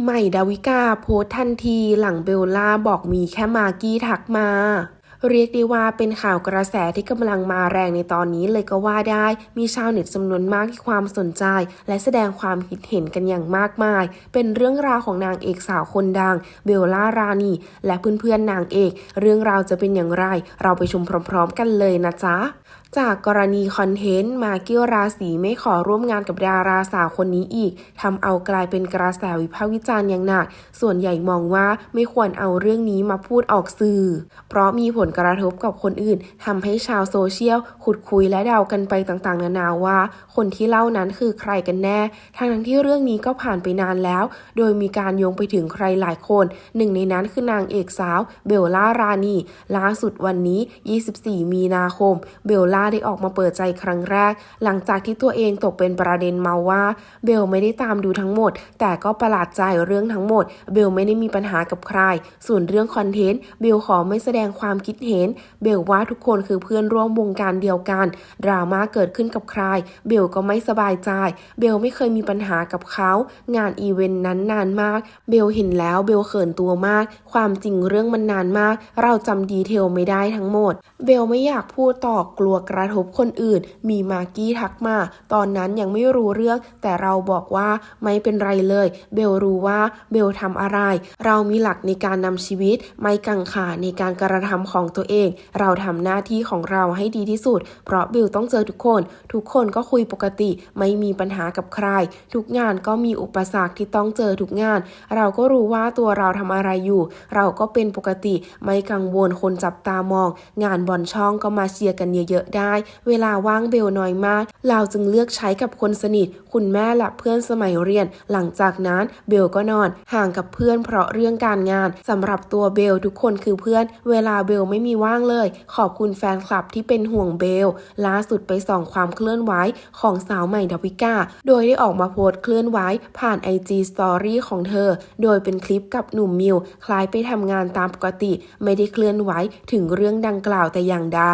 ใหม่ดาวิกาโพสทันทีหลังเบลล่าบอกมีแค่มากกี้ทักมา เรียกได้ว่าเป็นข่าวกระแสที่กำลังมาแรงในตอนนี้เลยก็ว่าได้ มีชาวเน็ตจำนวนมากที่ความสนใจ และแสดงความคิดเห็นกันอย่างมากมาย เป็นเรื่องราวของนางเอกสาวคนดัง เบลล่ารานี และเพื่อนๆนางเอก เรื่องราวจะเป็นอย่างไร เราไปชมพร้อม ๆ กันเลยนะจ๊ะ จากกรณีคอนเทนต์มากี้ราศีไม่ขอร่วมงานกับดาราสาวคนนี้อีกทำเอากลายเป็นกระแสวิพากษ์วิจารณ์อย่างหนัก ส่วนใหญ่มองว่าไม่ควรเอาเรื่องนี้มาพูดออกสื่อ เพราะมีผลกระทบกับคนอื่นทำให้ชาวโซเชียลขุดคุยและเดากันไปต่างๆ นานาว่า คนที่เล่านั้นคือใครกันแน่ทั้งทั้งที่เรื่องนี้ก็ผ่านไปนานแล้ว โดยมีการโยงไปถึงใครหลายคน หนึ่งในนั้นคือนางเอกสาวเบลล่ารานีล่าสุดวันนี้ 24 มีนาคม เบลล่าได้ออกมาเปิดใจครั้งแรก หลังจากที่ตัวเองตกเป็นประเด็นมาว่า เบลไม่ได้ตามดูทั้งหมด แต่ก็ประหลาดใจเรื่องทั้งหมด เบลไม่ได้มีปัญหากับใคร ส่วนเรื่องคอนเทนต์เบลขอไม่แสดงความคิดเห็น เบลว่าทุกคนคือเพื่อนร่วมวงการเดียวกัน ดราม่าเกิดขึ้นกับใคร เบลก็ไม่สบายใจ เบลไม่เคยมีปัญหากับเขา งานอีเวนต์นั้นนานมาก เบลเห็นแล้วเบลเขินตัวมาก ความจริงเรื่องมันนานมาก เราจำดีเทลไม่ได้ทั้งหมด เบลไม่อยากพูดต่อกลัวกระทบคนอื่น มีมากกี้ทักมา ตอนนั้นยังไม่รู้เรื่อง แต่เราบอกว่าไม่เป็นไรเลย เบลรู้ว่าเบลทำอะไร เรามีหลักในการนำชีวิต ไม่กังขาในการกระทำของตัวเอง เราทำหน้าที่ของเราให้ดีที่สุด เพราะเบลต้องเจอทุกคน ทุกคนก็คุยปกติ ไม่มีปัญหากับใคร ทุกงานก็มีอุปสรรคที่ต้องเจอทุกงาน เราก็รู้ว่าตัวเราทำอะไรอยู่ เราก็เป็นปกติ ไม่กังวลคนจับตามอง งานบอลช่องก็มาเชียร์กันเยอะๆได้เวลาว่างเบลน้อยมาก เราจึงเลือกใช้กับคนสนิท คุณแม่และเพื่อนสมัยเรียน หลังจากนั้นเบลก็นอน ห่างกับเพื่อนเพราะเรื่องการงานสำหรับตัวเบลทุกคนคือเพื่อน เวลาเบลไม่มีว่างเลย ขอบคุณแฟนคลับที่เป็นห่วงเบล ล่าสุดไปส่องความเคลื่อนไหวของสาวใหม่ดาวิกา โดยได้ออกมาโพสต์เคลื่อนไหวผ่าน IG Story ของเธอ โดยเป็นคลิปกับหนุ่มมิว คล้ายไปทำงานตามปกติ ไม่ได้เคลื่อนไหวถึงเรื่องดังกล่าวแต่อย่างใด